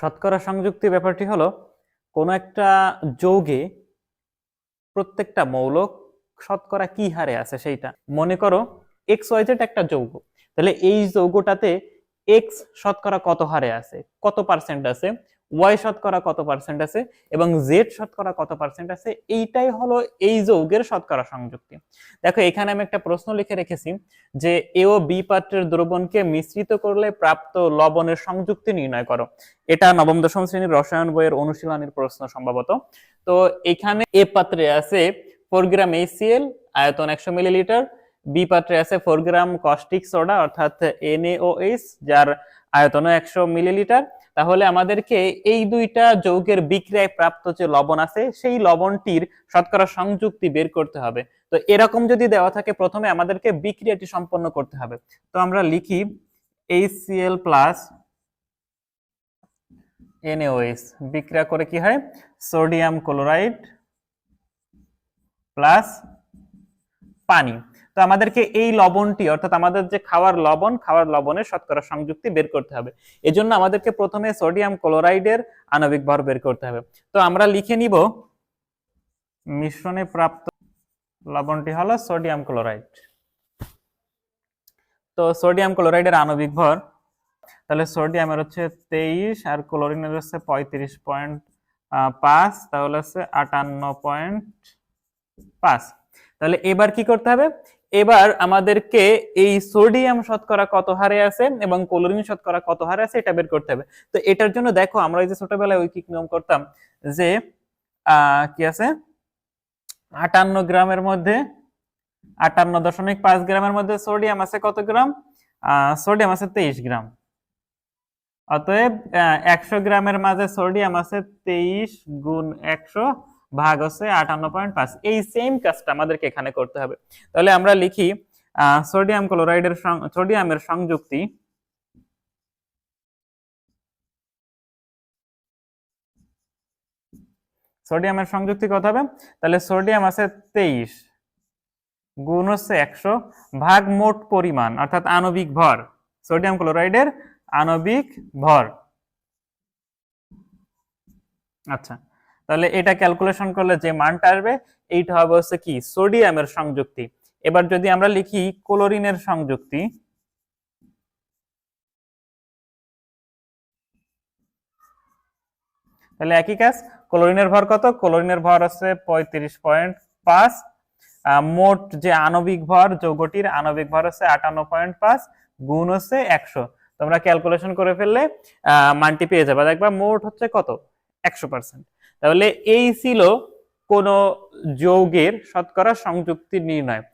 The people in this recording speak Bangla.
শতকরা সংযুক্তি ব্যাপারটি হলো, কোনো একটা যৌগে প্রত্যেকটা মৌলক শতকরা কি হারে আছে সেইটা। মনে করো এক্স ওয়াইজেড একটা যৌগ, তাহলে এই যৌগটাতে এক্স শতকরা কত হারে আছে? কত পার্সেন্ট আছে? ওয়াই শতকরা কত পার্সেন্ট আছে এবং জেড শতকরা কত পার্সেন্ট আছে? এইটাই হলো এই যৌগের শতকরা সংযুক্তি। দেখো, এখানে আমি একটা প্রশ্ন লিখে রেখেছি যে এ ও বি পাত্রের দ্রবণকে মিশ্রিত করলে প্রাপ্ত লবণের সংযুক্তি নির্ণয় করো। এটা নবম, দশম শ্রেণির রসায়ন বইয়ের অনুশীলনের প্রশ্ন সম্ভবত। তো এখানে এ পাত্রে আছে ফোর গ্রাম এইচসিএল আয়তন একশো মিলিলিটার বি পাত্রে আছে ফোর গ্রাম কস্টিক সোডা অর্থাৎ এনএওএইচ যার আয়তন একশো মিলিলিটার তাহলে আমাদেরকে এই দুইটা যৌগের বিক্রিয়ায় প্রাপ্ত যে লবণ আছে, সেই লবণটির শতকরা সংযুক্তি বের করতে হবে। তো এরকম যদি দেওয়া থাকে, প্রথমে আমাদেরকে বিক্রিয়াটি সম্পন্ন করতে হবে। তো আমরা লিখি HCl প্লাস NaOH বিক্রিয়া করে কি হয়? সোডিয়াম ক্লোরাইড প্লাস পানি। তো আমাদেরকে এই লবণটি, অর্থাৎ আমাদের যে খাওয়ার লবণ, খাওয়ার লবণের শতকরা সংযুক্তি বের করতে হবে। এজন্য আমাদেরকে প্রথমে সোডিয়াম ক্লোরাইডের আণবিক ভর বের করতে হবে। তো আমরা লিখে নিব, মিশ্রণে প্রাপ্ত লবণটি হলো সোডিয়াম ক্লোরাইড। তো সোডিয়াম ক্লোরাইডের আণবিক ভর, তাহলে সোডিয়ামের হচ্ছে তেইশ আর ক্লোরিনের হচ্ছে পঁয়ত্রিশ পয়েন্ট পাঁচ, তাহলে হচ্ছে আটান্ন পয়েন্ট পাঁচ। তাহলে এবার কি করতে হবে? এবার আমাদেরকে এই সোডিয়াম শতকরা কত হারে আছে এবং ক্লোরিন শতকরা কত হারে আছে এটা বের করতে হবে। তো এটার জন্য দেখো, আমরা এই যে ছোটবেলায় ঐকিক নিয়ম করতাম যে কি আছে? আটান্ন গ্রামের মধ্যে, আটান্ন দশমিক পাঁচ গ্রামের মধ্যে সোডিয়াম আছে কত গ্রাম? সোডিয়াম আছে তেইশ গ্রাম। অতএব একশো গ্রামের মাঝে সোডিয়াম আছে তেইশ গুণ একশো ভাগ হচ্ছে আটান্ন পয়েন্ট পাঁচ। এই সেম কাজটা আমাদেরকে এখানে করতে হবে। তাহলে আমরা লিখি সোডিয়াম ক্লোরাইডের সোডিয়ামের সংযুক্তি সোডিয়ামের সংযুক্তি কত হবে? তাহলে সোডিয়াম আছে তেইশ, গুণ হচ্ছে একশো, ভাগ মোট পরিমাণ, অর্থাৎ আণবিক ভর। সোডিয়াম ক্লোরাইডের আণবিক ভর। আচ্ছা। তাহলে এটা ক্যালকুলেশন করলে যে মানটা আসবে, এইটা হবে হচ্ছে কি? সোডিয়ামের সংযুক্তি। এবার যদি আমরা লিখি ক্লোরিনের সংযুক্তি, তাহলে একই কাজ ক্লোরিনের ভর কত? ক্লোরিনের ভর আছে পঁয়ত্রিশ পয়েন্ট পাঁচ। মোট যে আণবিক ভর, যৌগটির আণবিক ভর হচ্ছে আটান্ন পয়েন্ট পাঁচ, গুণ হচ্ছে একশো। তোমরা ক্যালকুলেশন করে ফেললে মানটি পেয়ে যাবে। দেখবা মোট হচ্ছে কত? একশো পার্সেন্ট তাহলে এই ছিল কোন যৌগের শতকরা সংযুক্তি নির্ণয়।